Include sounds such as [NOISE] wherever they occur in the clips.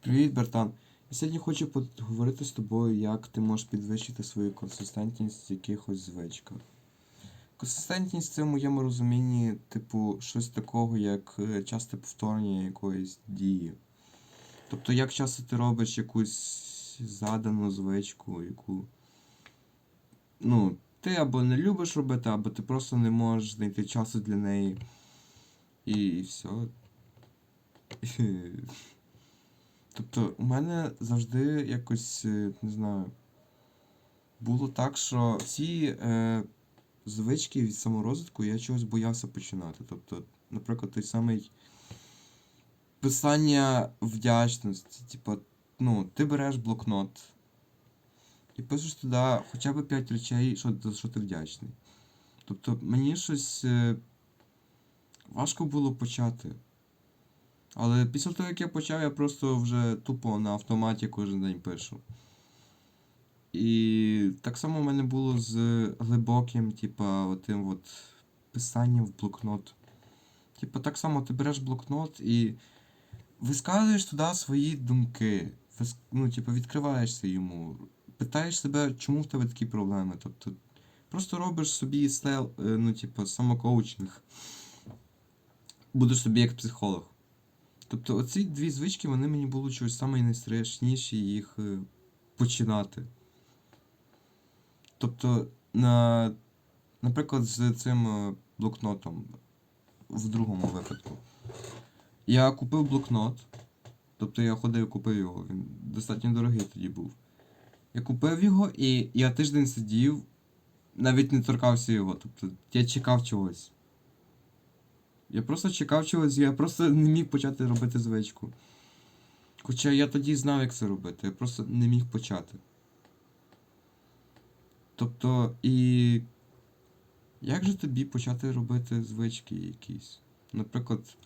Привіт, братан. Я сьогодні хочу поговорити з тобою, як ти можеш підвищити свою консистентність в якихось звичках. Консистентність це в моєму розумінні, типу, щось такого, як е, часте повторення якоїсь дії. Тобто, як часто ти робиш якусь задану звичку, яку. Ну, ти або не любиш робити, або ти просто не можеш знайти часу для неї. І, і все. [LAUGHS] Тобто, у мене завжди якось, е, не знаю, було так, що всі е, звички від саморозвитку я чогось боявся починати. Тобто, наприклад, той самий писання вдячності. Типу, ну, ти береш блокнот і пишеш туди хоча б 5 речей, що, за що ти вдячний. Тобто, мені щось е, важко було почати. Але після того, як я почав, я просто вже тупо на автоматі кожен день пишу. І так само в мене було з глибоким, типа, отим от писанням в блокнот. Типа, так само ти береш блокнот і висказуєш туди свої думки. Ну, типа, відкриваєшся йому. Питаєш себе, чому в тебе такі проблеми. Тобто, просто робиш собі стел, е, ну, типа, самокоучинг. Будеш собі як психолог. Тобто оці дві звички, вони мені були чогось саме найстрашніші їх е, починати. Тобто, на, наприклад, з цим е, блокнотом в другому випадку. Я купив блокнот, тобто я ходив, і купив його, він достатньо дорогий тоді був. Я купив його і я тиждень сидів, навіть не торкався його. Тобто я чекав чогось. Я просто чекав чогось, я просто не міг почати робити звичку. Хоча я тоді знав, як це робити, я просто не міг почати. Тобто, і як же тобі почати робити звички якісь? Наприклад,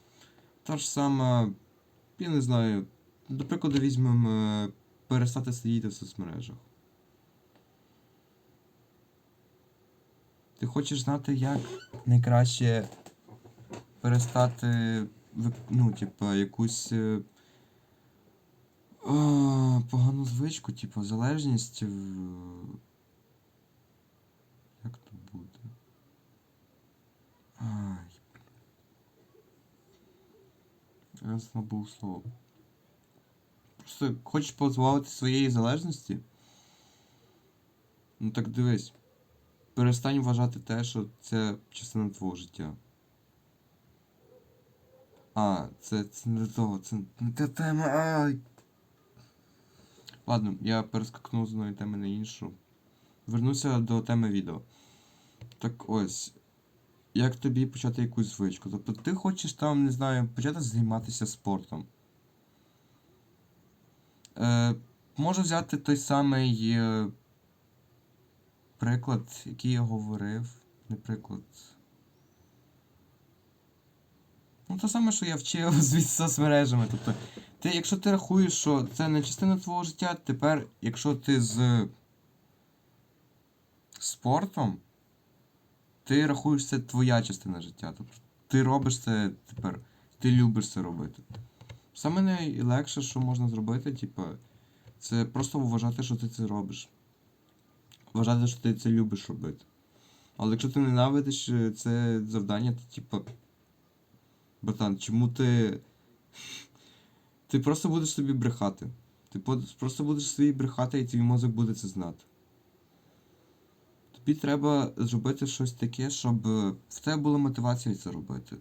та ж сама, я не знаю, до візьмемо е, перестати сидіти в соцмережах. Ти хочеш знати, як найкраще перестати ну, типа, якусь е, а, погану звичку, типу, залежність. Як то буде? Ай. Я забув слово. Просто хочеш позбавити своєї залежності? Ну так дивись. Перестань вважати те, що це частина твого життя. А, це, це не того, це не та тема. Ай. Ладно, я перескакнув з одної теми на іншу. Вернуся до теми відео. Так ось. Як тобі почати якусь звичку? Тобто ти хочеш там, не знаю, почати займатися спортом. Е, можу взяти той самий е, приклад, який я говорив. Не приклад. Ну, те саме, що я вчив [LAUGHS] з соцмережами. Тобто, ти, якщо ти рахуєш, що це не частина твого життя, тепер, якщо ти з спортом, ти рахуєш це твоя частина життя. Тобто ти робиш це тепер, ти любиш це робити. Саме найлегше, що можна зробити, типу, це просто вважати, що ти це робиш. Вважати, що ти це любиш робити. Але якщо ти ненавидиш е, це завдання, то типу. Братан, чому ти. Ти просто будеш собі брехати. Ти просто будеш собі брехати, і твій мозок буде це знати. Тобі треба зробити щось таке, щоб е, в тебе була мотивація це робити.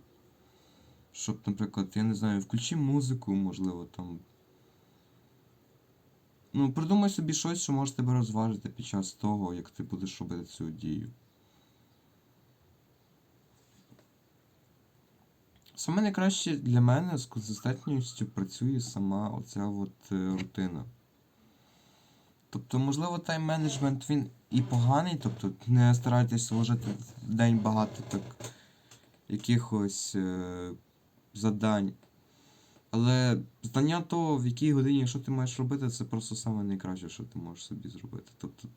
Щоб, наприклад, я не знаю, включи музику, можливо, там. Ну, придумай собі щось, що може тебе розважити під час того, як ти будеш робити цю дію. Саме найкраще для мене з консистентністю працює сама оця от е, рутина. Тобто, можливо, тайм-менеджмент він і поганий, тобто не старайтесь вложити день багато так якихось е, задань. Але знання того, в якій годині що ти маєш робити, це просто саме найкраще, що ти можеш собі зробити. Тобто,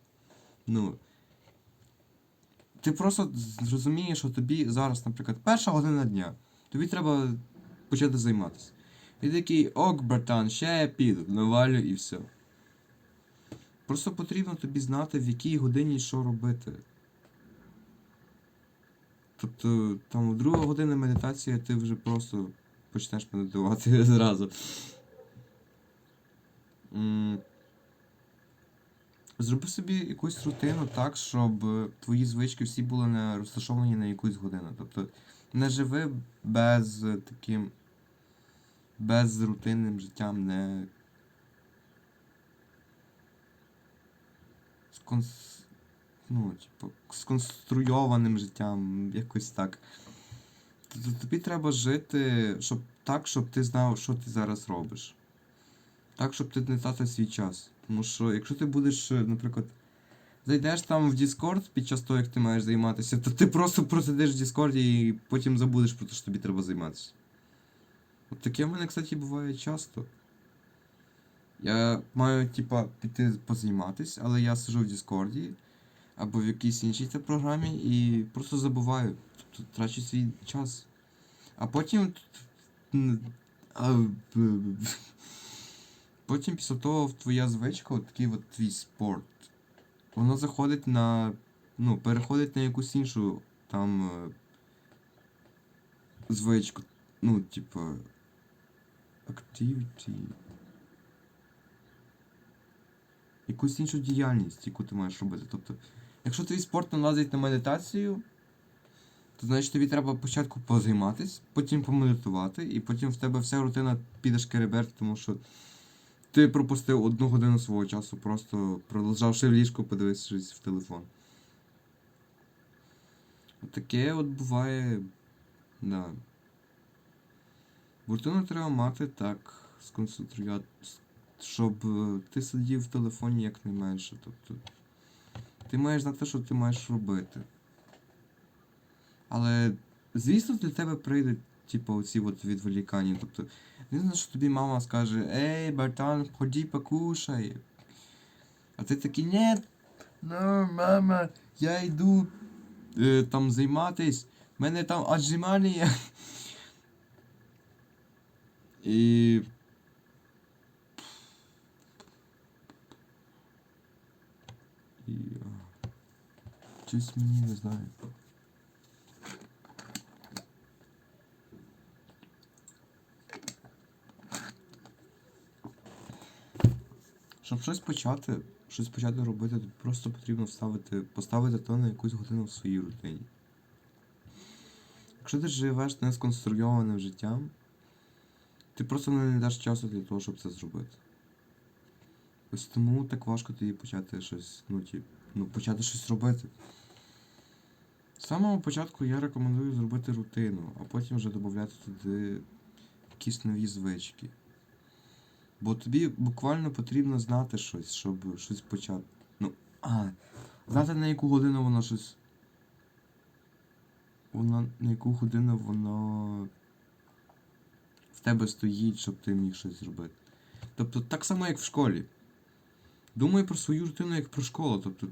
ну. Ти просто зрозумієш, що тобі зараз, наприклад, перша година дня. Тобі треба почати займатися. І такий, ок, братан, ще я піду, навалю і все. Просто потрібно тобі знати, в якій годині що робити. Тобто, там, в друга година медитації ти вже просто почнеш медитувати [LAUGHS] зразу. Зроби собі якусь рутину так, щоб твої звички всі були розташовані на якусь годину. Тобто не живи без таким без рутинним життям, не сконс... ну, типу, сконструйованим життям, якось так. Тобі треба жити щоб, так, щоб ти знав, що ти зараз робиш. Так, щоб ти не тратив свій час. Тому що якщо ти будеш, наприклад, зайдеш там в Discord під час того, як ти маєш займатися, то ти просто просидиш в Discord і потім забудеш про те, що тобі треба займатися. От таке в мене, кстати, буває часто. Я маю, типа, піти позайматись, але я сижу в Діскорді або в якійсь іншій програмі і просто забуваю. Тобто трачу свій час. А потім. Потім після того твоя звичка, от такий от твій спорт, воно заходить на. Ну, переходить на якусь іншу там е, звичку. Ну, типа. Activity. Якусь іншу діяльність, яку ти маєш робити. Тобто, якщо твій спорт налазить на медитацію, то значить тобі треба спочатку позайматись, потім помедитувати, і потім в тебе вся рутина піде шкереберть, тому що ти пропустив одну годину свого часу, просто продовжавши в ліжку подивившись в телефон. Таке от буває. Да. Рутину треба мати так, сконцентрувати, щоб е, ти сидів в телефоні якнайменше. Тобто. Ти маєш знати, що ти маєш робити. Але, звісно, для тебе прийдуть, типу, оці от відволікання. Тобто, не знаю, що тобі мама скаже, ей, братан, ході покушай. А ти такий, ні, ну, мама, я йду е, там займатись, в мене там отжимання. І. І. Щось мені не знаю. Щоб щось почати, щось почати робити, тобі просто потрібно вставити, поставити то на якусь годину в своїй рутині. Якщо ти живеш несконструйованим життям, ти просто не даш часу для того, щоб це зробити. Ось тому так важко тобі почати щось, ну, ті, ну, почати щось робити. З самого початку я рекомендую зробити рутину, а потім вже додати туди якісь нові звички. Бо тобі буквально потрібно знати щось, щоб щось почати. Ну, а, знати на яку годину воно щось. Воно на яку годину воно в тебе стоїть, щоб ти міг щось зробити. Тобто так само, як в школі. Думай про свою рутину як про школу. Тобто,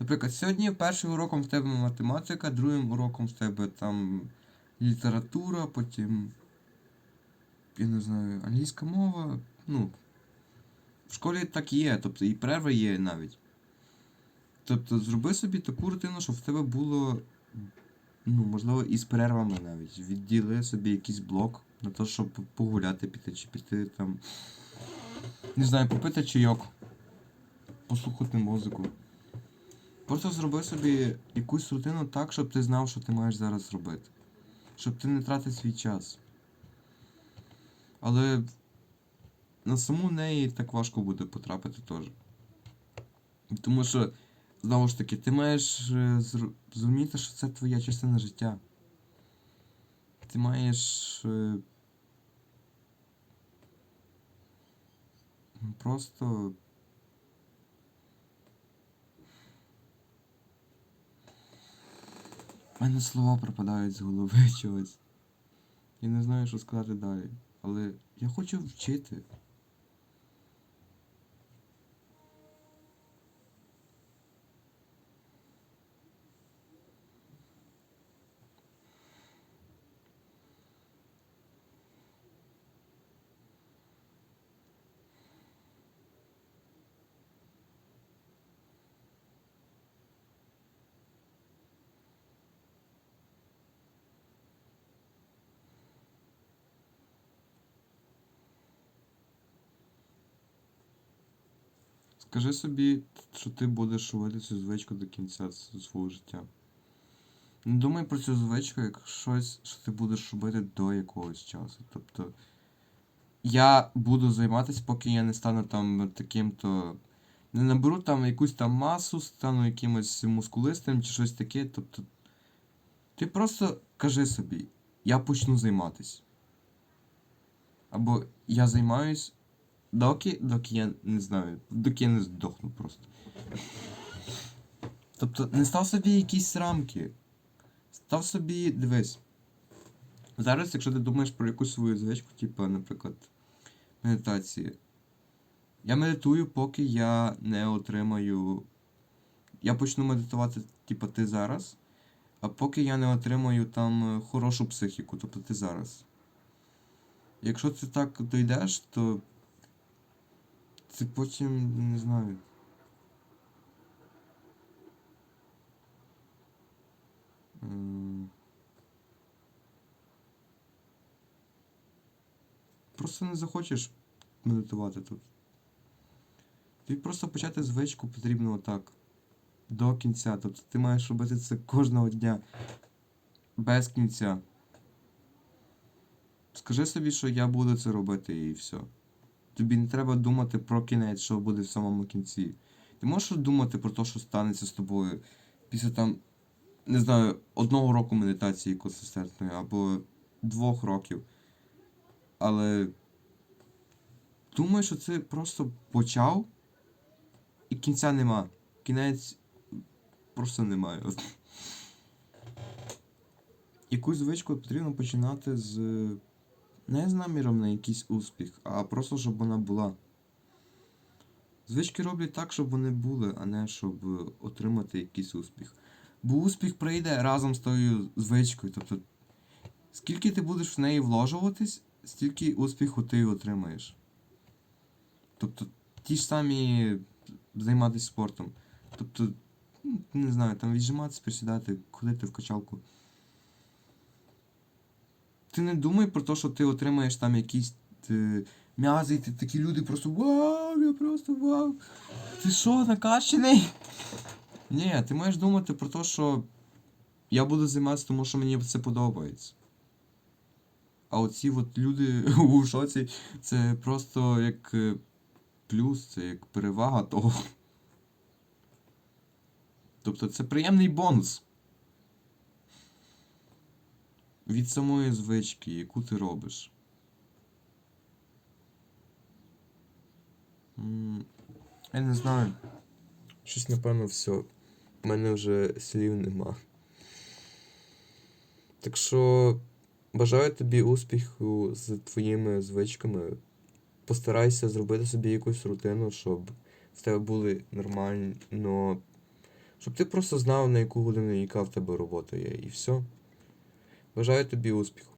наприклад, сьогодні першим уроком в тебе математика, другим уроком в тебе там література, потім. Я не знаю, англійська мова. Ну. В школі так є, тобто і перерви є навіть. Тобто зроби собі таку рутину, щоб в тебе було. Ну, можливо, і з перервами навіть. Відділи собі якийсь блок на те, щоб погуляти піти, чи піти там. Не знаю, попити чайок, послухати музику. Просто зроби собі якусь рутину так, щоб ти знав, що ти маєш зараз зробити. Щоб ти не тратив свій час. Але на саму неї так важко буде потрапити теж. Тому що, знову ж таки, ти маєш е, зрозуміти, що це твоя частина життя. Ти маєш. е, Просто. У мене слова пропадають з голови [LAUGHS] чогось. Я не знаю, що сказати далі. Але я хочу вчити. Скажи собі, що ти будеш робити цю звичку до кінця свого життя. Не думай про цю звичку як щось, що ти будеш робити до якогось часу. Тобто, я буду займатися, поки я не стану там таким-то. Не наберу там якусь там масу, стану якимось мускулистим чи щось таке. Тобто, ти просто кажи собі, я почну займатися. Або я займаюсь доки, доки я не знаю, доки я не здохну просто. Тобто не став собі якісь рамки. Став собі, дивись. Зараз, якщо ти думаєш про якусь свою звичку, типу, наприклад, медитації. Я медитую, поки я не отримаю. Я почну медитувати, типу, ти зараз. А поки я не отримаю там е, хорошу психіку, тобто ти зараз. Якщо ти так дійдеш, то ти потім не знаю. Просто не захочеш медитувати тут. Тобі просто почати звичку потрібно отак. До кінця. Тобто ти маєш робити це кожного дня. Без кінця. Скажи собі, що я буду це робити і все. Тобі не треба думати про кінець, що буде в самому кінці. Ти можеш думати про те, що станеться з тобою після там, не знаю, одного року медитації консистентної або двох років. Але думаю, що це просто почав і кінця нема. Кінець просто немає. Якусь звичку потрібно починати з не з наміром на якийсь успіх, а просто щоб вона була. Звички роблять так, щоб вони були, а не щоб е, отримати якийсь успіх. Бо успіх прийде разом з тою звичкою. Тобто, скільки ти будеш в неї вложуватись, стільки успіху ти отримаєш. Тобто, ті ж самі займатися спортом. Тобто, ну, не знаю, там віджиматися, присідати, ходити в качалку. Ти не думай про те, що ти отримаєш там якісь е, м'язи, і ти такі люди просто вау, я просто вау. Ти що, накачаний? Ні, ти маєш думати про те, що я буду займатися, тому що мені це подобається. А оці от люди [LAUGHS] у шоці, це просто як е, плюс, це як перевага того. Тобто це приємний бонус. Від самої звички, яку ти робиш. Я не знаю. Щось, напевно, все. У мене вже слів нема. Так що бажаю тобі успіху з твоїми звичками. Постарайся зробити собі якусь рутину, щоб в тебе були нормально. Щоб ти просто знав, на яку годину яка в тебе робота є, і все. Бажаю тобі успіху.